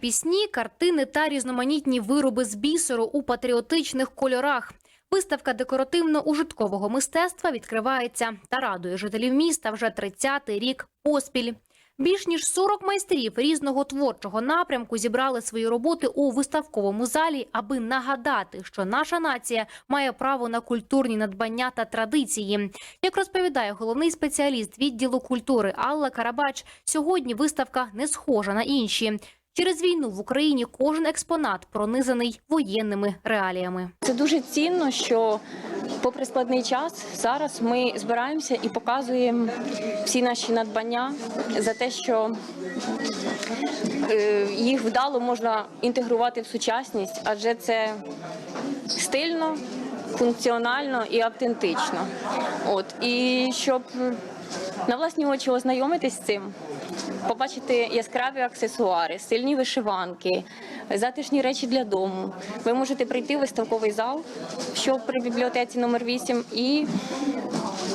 пісні, картини та різноманітні вироби з бісеру у патріотичних кольорах. Виставка декоративно-ужиткового мистецтва відкривається та радує жителів міста вже 30-й рік поспіль. Більш ніж 40 майстрів різного творчого напрямку зібрали свої роботи у виставковому залі, аби нагадати, що наша нація має право на культурні надбання та традиції. Як розповідає головний спеціаліст відділу культури Алла Карабач, сьогодні виставка не схожа на інші. Через війну в Україні кожен експонат пронизаний воєнними реаліями. Це дуже цінно, що попри складний час зараз ми збираємося і показуємо всі наші надбання за те, що е, їх вдало можна інтегрувати в сучасність, адже це стильно, функціонально і автентично. От і щоб на власні очі ознайомитись з цим. Побачити яскраві аксесуари, сильні вишиванки, затишні речі для дому. Ви можете прийти в виставковий зал, що при бібліотеці номер 8 і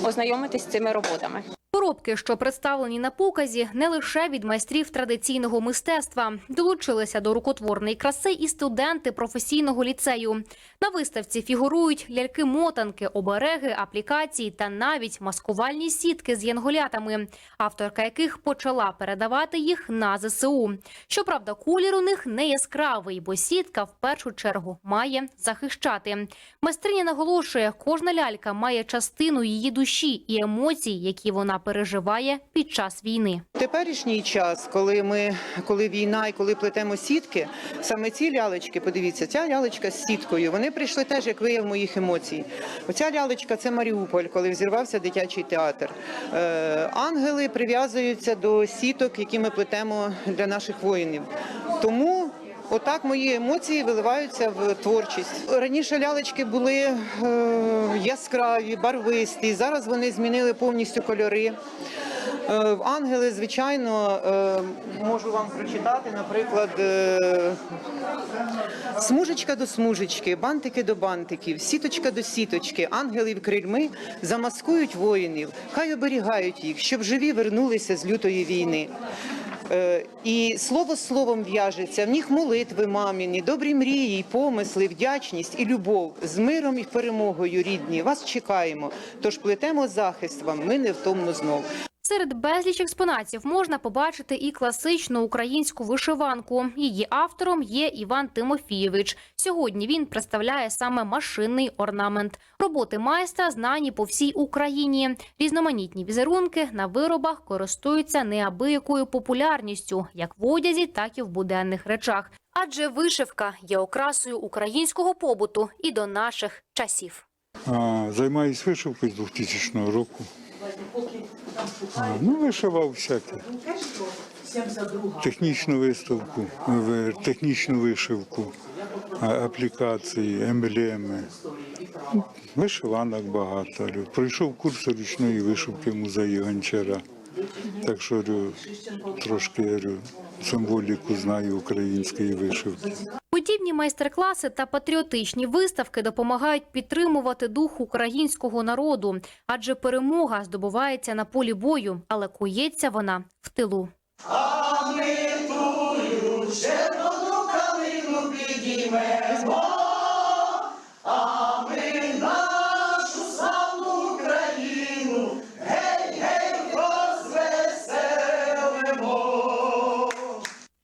ознайомитись з цими роботами. Коробки, що представлені на показі, не лише від майстрів традиційного мистецтва. Долучилися до рукотворної краси і студенти професійного ліцею. На виставці фігурують ляльки-мотанки, обереги, аплікації та навіть маскувальні сітки з янголятами, авторка яких почала передавати їх на ЗСУ. Щоправда, колір у них не яскравий, бо сітка в першу чергу має захищати. Майстриня наголошує, кожна лялька має частину її душі і емоцій, які вона переживає під час війни. Теперішній час, коли ми коли війна і коли плетемо сітки, саме ці лялечки, подивіться, ця лялечка з сіткою. Вони прийшли теж як вияв моїх емоцій. Оця лялечка це Маріуполь, коли взірвався дитячий театр. Е, ангели прив'язуються до сіток, які ми плетемо для наших воїнів. Тому. Отак мої емоції виливаються в творчість. Раніше лялечки були е, яскраві, барвисті. Зараз вони змінили повністю кольори. Е, в Ангели, звичайно, е, можу вам прочитати, наприклад, е, смужечка до смужечки, бантики до бантиків, сіточка до сіточки, ангелів крильми замаскують воїнів, хай оберігають їх, щоб живі вернулися з лютої війни. Е, І слово словом в'яжеться, в них молитви маміні, добрі мрії, помисли, вдячність і любов з миром і перемогою рідні. Вас чекаємо. Тож плетемо захист вам. Ми невтомно знов. Серед безліч експонатів можна побачити і класичну українську вишиванку. Її автором є Іван Тимофійович. Сьогодні він представляє саме машинний орнамент. Роботи майстра знані по всій Україні. Різноманітні візерунки на виробах користуються неабиякою популярністю, як в одязі, так і в буденних речах. Адже вишивка є окрасою українського побуту і до наших часів. А, Займаюсь вишивкою з 2000 року. А, ну, вишивав всяке. Технічну виставку, технічну вишивку, аплікації, емблеми. Вишиванок багато. Пройшов курс ручної вишивки в музеї Гончара. Так що говорю, трошки говорю, символіку знаю української вишивки. Подібні майстер-класи та патріотичні виставки допомагають підтримувати дух українського народу, адже перемога здобувається на полі бою, але кується вона в тилу.